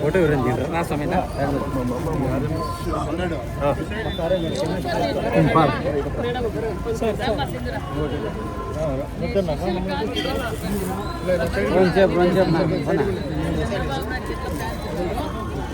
Photo ఎవరైనా నా సమేత కొంచెం కొంచెం అంతా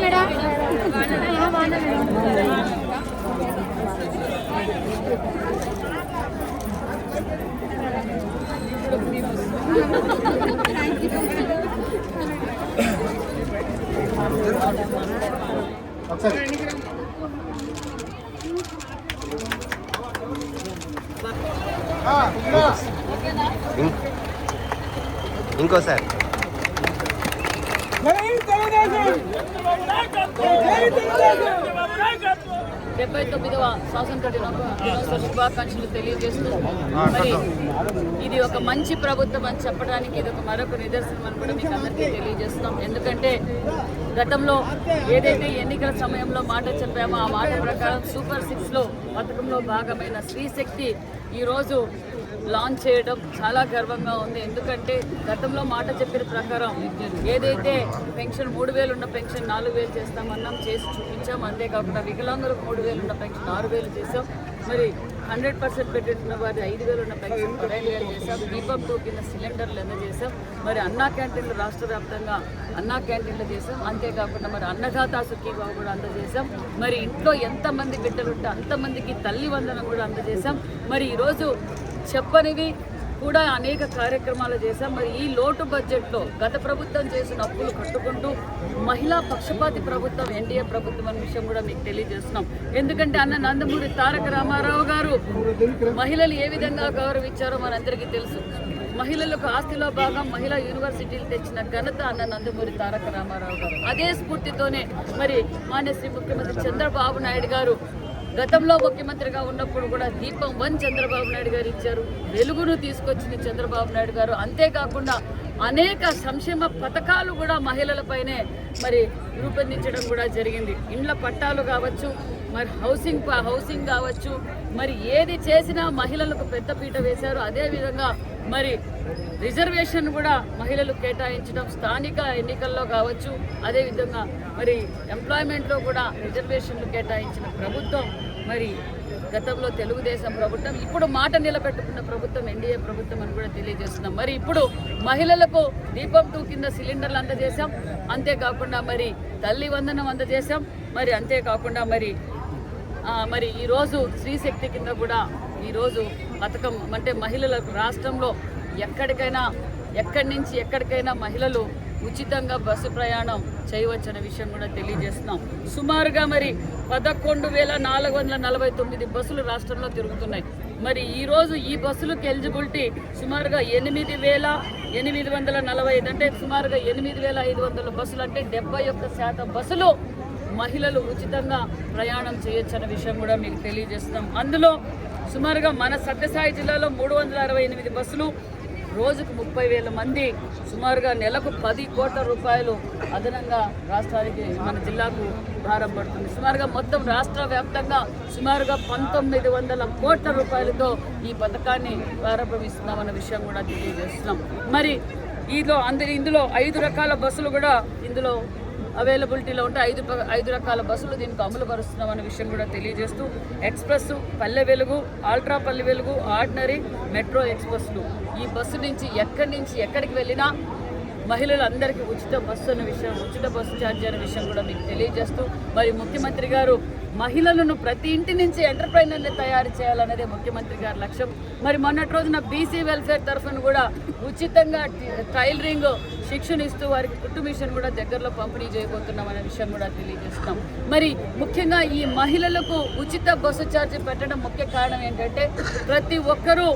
మేడం ఇంకోసారి డెబ్బై తొమ్మిదవ స్వాతంత్ర దినోత్సవ శుభాకాంక్షలు తెలియజేస్తూ మరి ఇది ఒక మంచి ప్రభుత్వం అని చెప్పడానికి ఇది ఒక మరొక నిదర్శనం అని కూడా మీకు అందరికీ తెలియజేస్తున్నాం. ఎందుకంటే గతంలో ఏదైతే ఎన్నికల సమయంలో మాట చెప్పామో ఆ మాట ప్రకారం సూపర్ సిక్స్లో పథకంలో భాగమైన స్త్రీశక్తి ఈరోజు లాంచ్ చేయడం చాలా గర్వంగా ఉంది. ఎందుకంటే గతంలో మాట చెప్పిన ప్రకారం ఏదైతే పెన్షన్ మూడు వేలు ఉన్న పెన్షన్ నాలుగు వేలు చేస్తామన్నాం చేసి చూపించాం. అంతేకాకుండా వికలాంగులకు మూడు వేలు ఉన్న పెన్షన్ ఆరు వేలు చేసాం మరి హండ్రెడ్ పర్సెంట్ పెట్టుకున్న వారి ఐదు వేలు ఉన్న పెన్షన్ పదహైదు వేలు చేసాం దీపం టూ కింద సిలిండర్లు అందజేసాం మరి అన్నా క్యాంటీన్లు రాష్ట్ర వ్యాప్తంగా అన్నా క్యాంటీన్లు చేసాం అంతేకాకుండా మరి అన్నదాత సుఖీబాబు కూడా అందజేసాం మరి ఇంట్లో ఎంతమంది బిడ్డలుంటే అంతమందికి తల్లి వందనం కూడా అందజేసాం మరి ఈరోజు చెప్పనివి కూడా అనేక కార్యక్రమాలు చేశాం. మరి ఈ లోటు బడ్జెట్లో గత ప్రభుత్వం చేసిన అప్పులు కట్టుకుంటూ మహిళా పక్షపాతి ప్రభుత్వం ఎన్డీఏ ప్రభుత్వం అనే విషయం కూడా మీకు తెలియజేస్తున్నాం. ఎందుకంటే అన్న నందమూరి తారక రామారావు గారు మహిళలు ఏ విధంగా గౌరవించారో మనందరికీ తెలుసు. మహిళలకు ఆస్తిలో భాగం మహిళా యూనివర్సిటీలు తెచ్చిన ఘనత అన్న నందమూరి తారక రామారావు గారు. అదే స్ఫూర్తితోనే మరి మాన్య శ్రీ ముఖ్యమంత్రి చంద్రబాబు నాయుడు గారు గతంలో ముఖ్యమంత్రిగా ఉన్నప్పుడు కూడా దీపం వన్ చంద్రబాబు నాయుడు గారు ఇచ్చారు. వెలుగును తీసుకొచ్చింది చంద్రబాబు నాయుడు గారు. అంతేకాకుండా అనేక సంక్షేమ పథకాలు కూడా మహిళలపైనే మరి రూపొందించడం కూడా జరిగింది. ఇండ్ల పట్టాలు కావచ్చు మరి హౌసింగ్ ప- హౌసింగ్ కావచ్చు మరి ఏది చేసినా మహిళలకు పెద్దపీట వేశారు. అదేవిధంగా మరి రిజర్వేషన్ కూడా మహిళలు కేటాయించడం స్థానిక ఎన్నికల్లో కావచ్చు అదేవిధంగా మరి ఎంప్లాయ్మెంట్లో కూడా రిజర్వేషన్లు కేటాయించిన ప్రభుత్వం మరి గతంలో తెలుగుదేశం ప్రభుత్వం ఇప్పుడు మాట నిలబెట్టుకున్న ప్రభుత్వం ఎన్డీఏ ప్రభుత్వం అని కూడా తెలియజేస్తున్నాం. మరి ఇప్పుడు మహిళలకు దీపం టూ కింద సిలిండర్లు అందజేశాం. అంతేకాకుండా మరి తల్లి వందనం అందజేశాం. మరి అంతేకాకుండా మరి మరి ఈరోజు స్త్రీశక్తి కింద కూడా ఈరోజు పథకం అంటే మహిళలకు రాష్ట్రంలో ఎక్కడికైనా ఎక్కడి నుంచి ఎక్కడికైనా మహిళలు ఉచితంగా బస్సు ప్రయాణం చేయవచ్చనే విషయం కూడా తెలియజేస్తున్నాం. సుమారుగా మరి పదకొండు వేల నాలుగు వందల నలభై తొమ్మిది బస్సులు రాష్ట్రంలో తిరుగుతున్నాయి. మరి ఈరోజు ఈ బస్సులకు ఎలిజిబిలిటీ సుమారుగా ఎనిమిది వేల ఎనిమిది వందల నలభై ఐదు అంటే సుమారుగా ఎనిమిది వేల ఐదు వందల బస్సులు అంటే డెబ్బై ఒక్క శాతం బస్సులు మహిళలు ఉచితంగా ప్రయాణం చేయొచ్చు అనే విషయం కూడా మీకు తెలియజేస్తున్నాం. అందులో సుమారుగా మన సత్యసాయి జిల్లాలో మూడు వందల అరవై ఎనిమిది బస్సులు రోజుకు ముప్పై వేల మంది సుమారుగా నెలకు పది కోట్ల రూపాయలు అదనంగా రాష్ట్రానికి మన జిల్లాకు భారం పడుతుంది సుమారుగా మొత్తం రాష్ట్ర వ్యాప్తంగా సుమారుగా పంతొమ్మిది వందల కోట్ల రూపాయలతో ఈ పథకాన్ని ప్రారంభిస్తున్నామన్న విషయం కూడా తెలియజేస్తున్నాం. మరి ఈలో అందరి ఇందులో ఐదు రకాల బస్సులు కూడా ఇందులో అవైలబిలిటీలో ఉంటే ఐదు ఐదు రకాల బస్సులు దీనికి అమలు పరుస్తున్నాం అనే విషయం కూడా తెలియజేస్తూ express Palle Velugu ultra Palle Velugu ordinary metro ఎక్స్ప్రెస్లు. ఈ బస్సు నుంచి ఎక్కడి నుంచి ఎక్కడికి వెళ్ళినా మహిళలందరికీ ఉచిత బస్సు అనే విషయం ఉచిత బస్సు ఛార్జ్ అనే విషయం కూడా మీకు తెలియజేస్తూ మరి ముఖ్యమంత్రి గారు మహిళలను ప్రతి ఇంటి నుంచి ఎంటర్ప్రైనర్ని తయారు చేయాలనేదే ముఖ్యమంత్రి గారి లక్ష్యం. మరి మొన్నటి రోజున బీసీ వెల్ఫేర్ తరఫున కూడా ఉచితంగా టైలరింగ్ శిక్షణ ఇస్తూ వారికి కుట్టు మిషన్ కూడా దగ్గరలో పంపిణీ చేయబోతున్నాం అనే విషయం కూడా తెలియజేస్తున్నాం. మరి ముఖ్యంగా ఈ మహిళలకు ఉచిత బస్సు ఛార్జీ పెట్టడం ముఖ్య కారణం ఏంటంటే ప్రతి ఒక్కరూ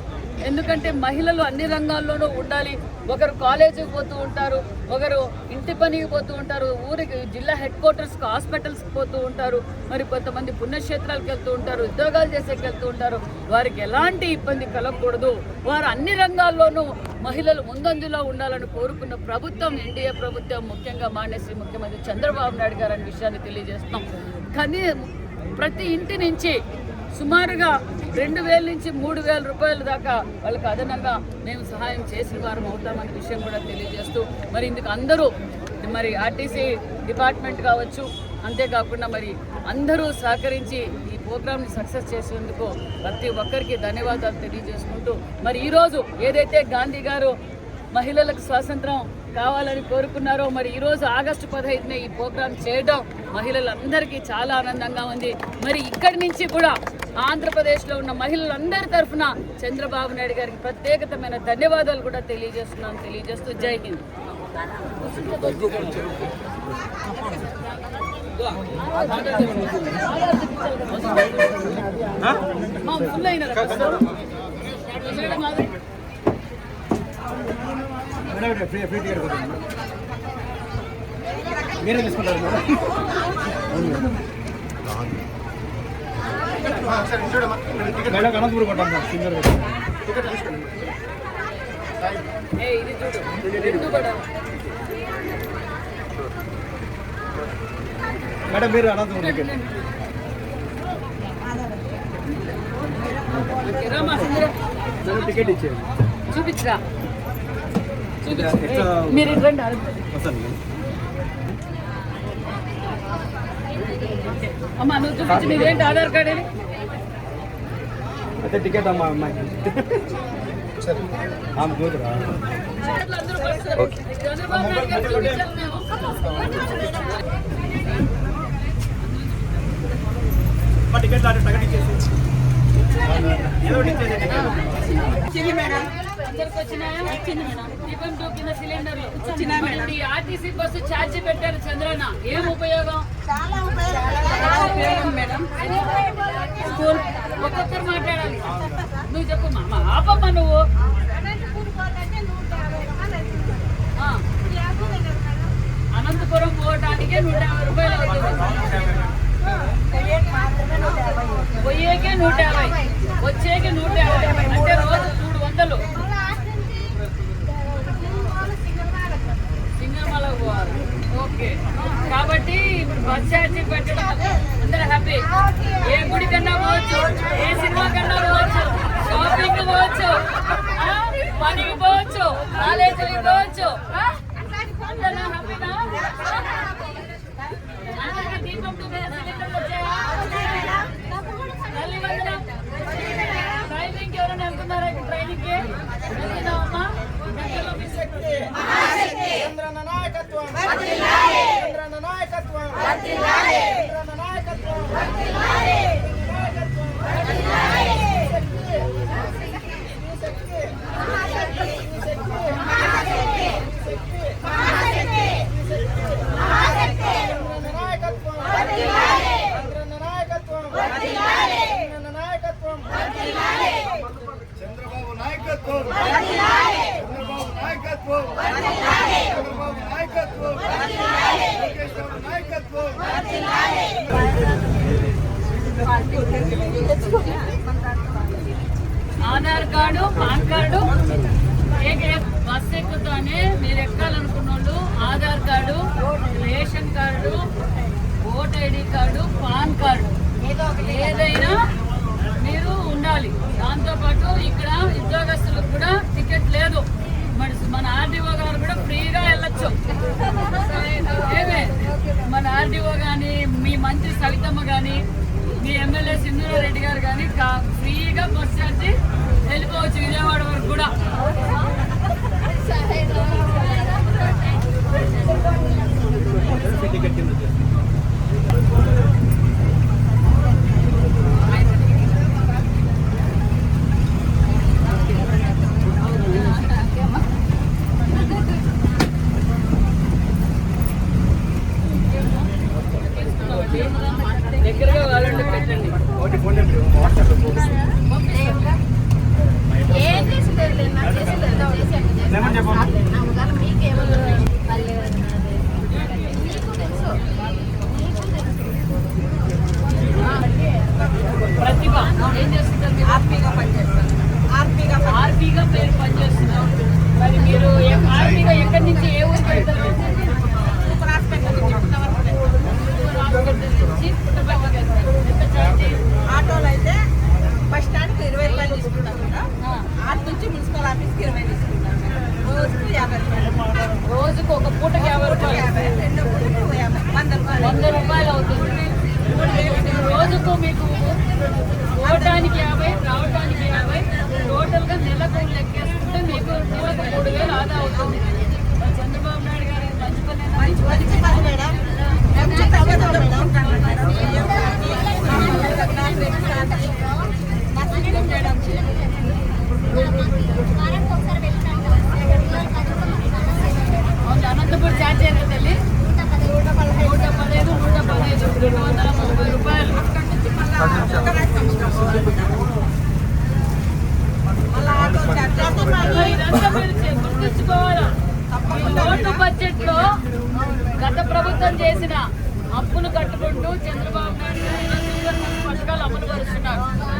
ఎందుకంటే మహిళలు అన్ని రంగాల్లోనూ ఉండాలి. ఒకరు కాలేజీకి పోతూ ఉంటారు ఒకరు ఇంటి పనికి పోతూ ఉంటారు ఊరికి జిల్లా హెడ్ క్వార్టర్స్కి హాస్పిటల్స్కి పోతూ ఉంటారు. మరి కొంతమంది పుణ్యక్షేత్రాలకు వెళ్తూ ఉంటారు ఉద్యోగాలు చేసేకి వెళ్తూ ఉంటారు. వారికి ఎలాంటి ఇబ్బంది కలగకూడదు. వారు అన్ని రంగాల్లోనూ మహిళలు ముందంజలో ఉండాలని కోరుకున్న ప్రభుత్వం ఎన్డీఏ ప్రభుత్వం ముఖ్యంగా మానేసి ముఖ్యమంత్రి చంద్రబాబు నాయుడు గారు అనే విషయాన్ని తెలియజేస్తున్నాం. కానీ ప్రతి ఇంటి నుంచి సుమారుగా రెండు వేల నుంచి మూడు వేల రూపాయల దాకా వాళ్ళకి అదనంగా మేము సహాయం చేసిన వారం అవుతామనే విషయం కూడా తెలియజేస్తూ మరి ఇందుకు అందరూ మరి ఆర్టీసీ డిపార్ట్మెంట్ కావచ్చు అంతేకాకుండా మరి అందరూ సహకరించి ఈ ప్రోగ్రామ్ని సక్సెస్ చేసేందుకు ప్రతి ఒక్కరికి ధన్యవాదాలు తెలియజేసుకుంటూ మరి ఈరోజు ఏదైతే గాంధీ గారు మహిళలకు స్వాతంత్రం కావాలని కోరుకున్నారో మరి ఈరోజు ఆగస్టు పదహైదున ఈ ప్రోగ్రాం చేయడం మహిళలందరికీ చాలా ఆనందంగా ఉంది. మరి ఇక్కడి నుంచి కూడా ఆంధ్రప్రదేశ్లో ఉన్న మహిళలందరి తరఫున చంద్రబాబు నాయుడు గారికి ప్రత్యేకతమైన ధన్యవాదాలు కూడా తెలియజేస్తున్నాను తెలియజేస్తూ జై హింద్. ఫుల్ మేడం అది మేడం ఫ్రీ ఫ్రీ టికెట్ కొట్టండి మీరే తీసుకుంటారు మేడం అనంతపురం కొట్టాం సింగర్ ఏ ఇది చూడు రెండు కూడా మేడం మీరు Anantapuram ticket okay, Rama, Sundaram. Madam ticket ఇచ్చేయండి చూపించరా చూపించు ఎట్లా- ఏయ్, మీరు ఇటు రండి అరకు. వస్తాను అమ్మా నువ్వు చూపించు నీదేంటి ఆధార్ కార్డు ఇది అయితే టికెట్ అమ్మా అమ్మాయి ఆమె కూతురా అందరూ వస్తారు. చంద్రబాబు నాయుడు గారు చూపించాలి మేము. టికెట్ టికెట్ ఇచ్చేసి ఏదో ఒకటి ఇచ్చేసి టికెట్ అందరికి సిలిండర్లు ఈ ఆర్టీసీ బస్సు ఛార్జీ పెట్టారు చంద్రన్న. ఏం ఉపయోగం? చాలా ఉపయోగం. మేడం. ఒక్కొక్కరు మాట్లాడాలి. నువ్వు చెప్పు మా ఆపమ్మ నువ్వు. అనంతపూర్ పోవటానికే నూట యాభై రూపాయలు అవుతుంది. పోయేకే నూట యాభై. వచ్చేకి నూట యాభై. అంటే రోజు మూడు వందలు. కాబట్టి ఇప్పుడు బస్ ఛార్జీ పెట్టడం అందరూ హ్యాపీ ఏ గుడి కన్నా పోవచ్చు? ఏ సినిమా కన్నా పోవచ్చు? షాపింగ్ పోవచ్చు? పనికి పోవచ్చు? కాలేజీకి పోవచ్చు? ఆ? అందరూ హ్యాపీనా దీపం ట్రైనింగ్ ఎవరైనా వెళ్తున్నారా? ట్రైనింగ్కి వెళ్తున్నావమ్మా దగ్గరలో మీ శక్తి చంద్రన్న నాయకత్వం. చంద్రన్న నాయకత్వం. చంద్రన్న నాయకత్వం చంద్రన్న నాయకత్వం చంద్రన్న నాయకత్వం చంద్రన్న నాయకత్వం చంద్రబాబు నాయకత్వం చంద్రబాబు నాయకత్వం చంద్రబాబు నాయకత్వం లోకేష్ బాబు నాయకత్వం Aadhaar card PAN card bus ఎక్కుతానే మీరు ఎక్కాలనుకున్న వాళ్ళు Aadhaar card ration card vote ID card PAN card. ఏదైనా ప్రతిభ ఏం చేస్తుంటారు హ్యాపీగా పనిచేస్తారు ఆర్పీగా ఆర్పీగా పేరు పనిచేస్తున్నావు మరి మీరు ఆర్పీగా ఎక్కడి నుంచి ఏ ఊరికి వెళ్తారు బడ్జెట్లో గత ప్రభుత్వం చేసిన అప్పును కట్టుకుంటూ చంద్రబాబు నాయుడు పథకాలు అమలు పరుస్తున్నారు